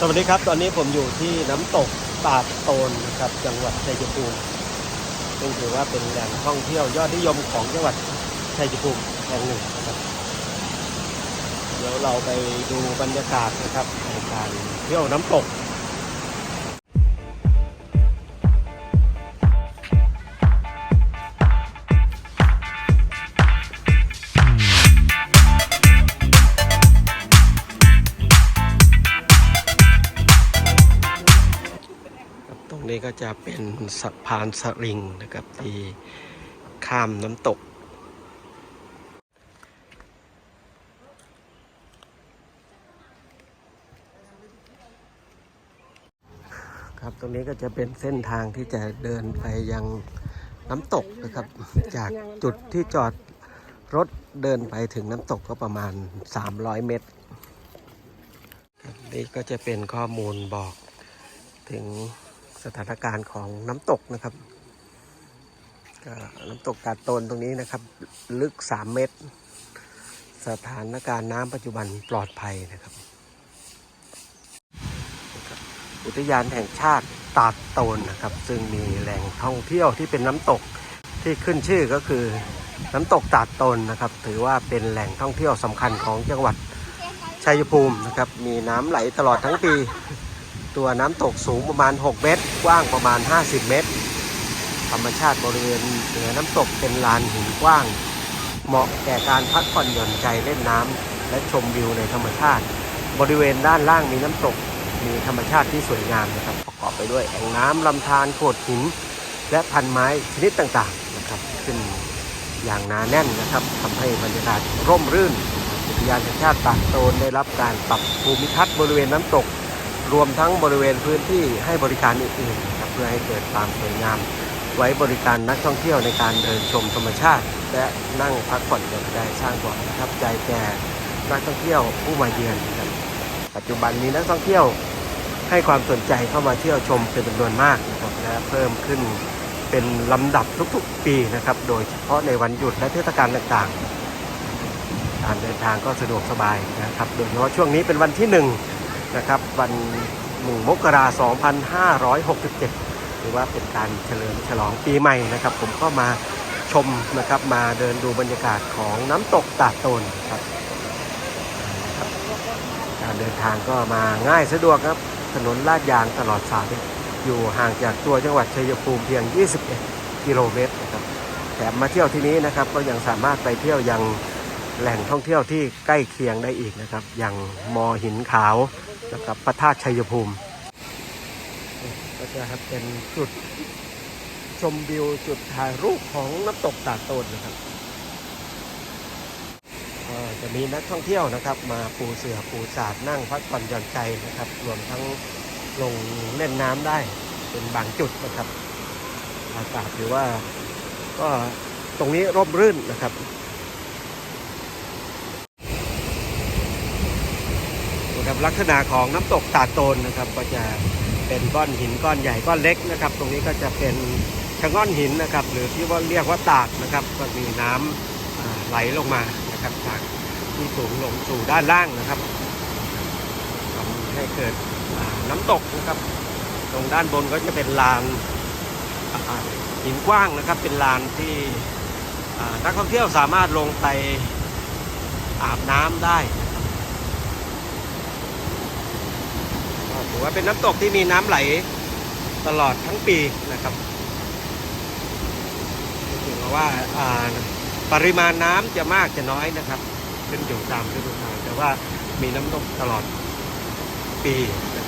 สวัสดีครับ ตอนนี้ผมอยู่ที่น้ำตกตาดโตนนะครับจังหวัดชัยภูมิซึ่งถือว่าเป็นแหล่งท่องเที่ยวยอดนิยมของจังหวัดชัยภูมิแห่งหนึ่งนะครับ เดี๋ยวเราไปดูบรรยากาศนะครับในการเที่ยวน้ำตก นี้ก็จะเป็นสะพานสริงนะครับที่ข้ามน้ำตก ครับตรงนี้ก็จะเป็นเส้นทางที่จะเดินไปยังน้ำตกนะครับ จากจุดที่จอดรถเดินไปถึงน้ำตกก็ประมาณ 300 เมตรนี่ก็จะเป็นข้อมูลบอกถึง สถานการณ์ของน้ำตกนะครับก็น้ำตกตาดตนตรงนี้นะครับ ลึก 3 เมตร สถานการณ์น้ำปัจจุบันปลอดภัยนะครับ อุทยานแห่งชาติตาดโตนนะครับ ซึ่งมีแหล่งท่องเที่ยวที่เป็นน้ำตกที่ขึ้นชื่อก็คือน้ำตกตาดตนนะครับ ถือว่าเป็นแหล่งท่องเที่ยวสำคัญของจังหวัดชัยภูมินะครับ มีน้ำไหลตลอดทั้งปี ตัวน้ำตกสูงประมาณ 6 เมตร กว้างประมาณ 50 เมตร ธรรมชาติบริเวณเหนือน้ำตกเป็นลานหินกว้าง เหมาะแก่การพักผ่อนหย่อนใจเล่นน้ำและชมวิวในธรรมชาติ บริเวณด้านล่างมีน้ำตก มีธรรมชาติที่สวยงามนะครับ ประกอบไปด้วยแอ่งน้ำลำธารโขดหิน และพันไม้ชนิดต่างๆนะครับ ขึ้นอย่างหนาแน่นนะครับทำให้บรรยากาศร่มรื่นอุทยานแห่งชาติตากโตนได้รับการปรับภูมิทัศน์บริเวณน้ำตก รวมทั้งบริเวณพื้นที่ให้บริการอื่นๆนะครับเพื่อให้เกิดความสวยงาม ไว้บริการนักท่องเที่ยวในการเดินชมธรรมชาติ และนั่งพักผ่อนหย่อนใจสร้างความประทับใจแก่นักท่องเที่ยวผู้มาเยือนนะครับปัจจุบันมีนักท่องเที่ยวให้ความสนใจเข้ามาเที่ยวชมเป็นจำนวนมากนะครับและเพิ่มขึ้นเป็นลำดับทุกๆปีนะครับ โดยเฉพาะในวันหยุดและเทศกาลต่างๆ การเดินทางก็สะดวกสบายนะครับ โดยเฉพาะช่วงนี้เป็นวันที่หนึ่ง นะครับวันหนึ่งมกราคม2567 หรือว่าเป็นการเฉลิมฉลองปีใหม่นะครับ ผมก็มาชมนะครับมาเดินดูบรรยากาศของน้ำตกตาดโตนครับ การเดินทางก็มาง่ายสะดวกครับถนนลาดยางตลอดสายอยู่ห่างจากตัวจังหวัดชัยภูมิเพียง 21 กิโลเมตรนะครับแถมมาเที่ยวที่นี้นะครับก็ยังสามารถไปเที่ยวยังแหล่งท่องเที่ยวที่ใกล้เคียงได้อีกนะครับ อย่างมอหินขาว นะครับพระธาตุชัยภูมิ ก็จะเป็นจุดชมวิวจุดถ่ายรูปของน้ำตกตาดโตนนะครับจะมีนักท่องเที่ยวนะครับ มาปูเสือปูสาดนั่งพักผ่อนหย่อนใจนะครับ รวมทั้งลงเล่นน้ำได้เป็นบางจุดนะครับ อากาศถือว่าก็ตรงนี้ร่มรื่นนะครับ นะครับลักษณะของน้ำตกตาโตนนะครับก็จะเป็นก้อนหินก้อนใหญ่ก้อนเล็กนะครับ ตรงนี้ก็จะเป็นชะง่อนหินนะครับ หรือที่ว่าเรียกว่าตาดนะครับ ก็มีน้ำอ่าไหลลงมานะครับจากที่สูงลงสู่ด้านล่างนะครับทำให้เกิดน้ำตกนะครับ ตรงด้านบนก็จะเป็นลานหินกว้างนะครับ เป็นลานที่นักท่องเที่ยวสามารถลงไปอาบน้ำได้ก็ ถือว่าเป็นน้ำตกที่มีน้ำไหลตลอดทั้งปีนะครับถือว่าอ่าปริมาณน้ำจะมากจะน้อยนะครับขึ้นอยู่ตามฤดูกาลแต่ว่ามีน้ำตกตลอดปีนะครับ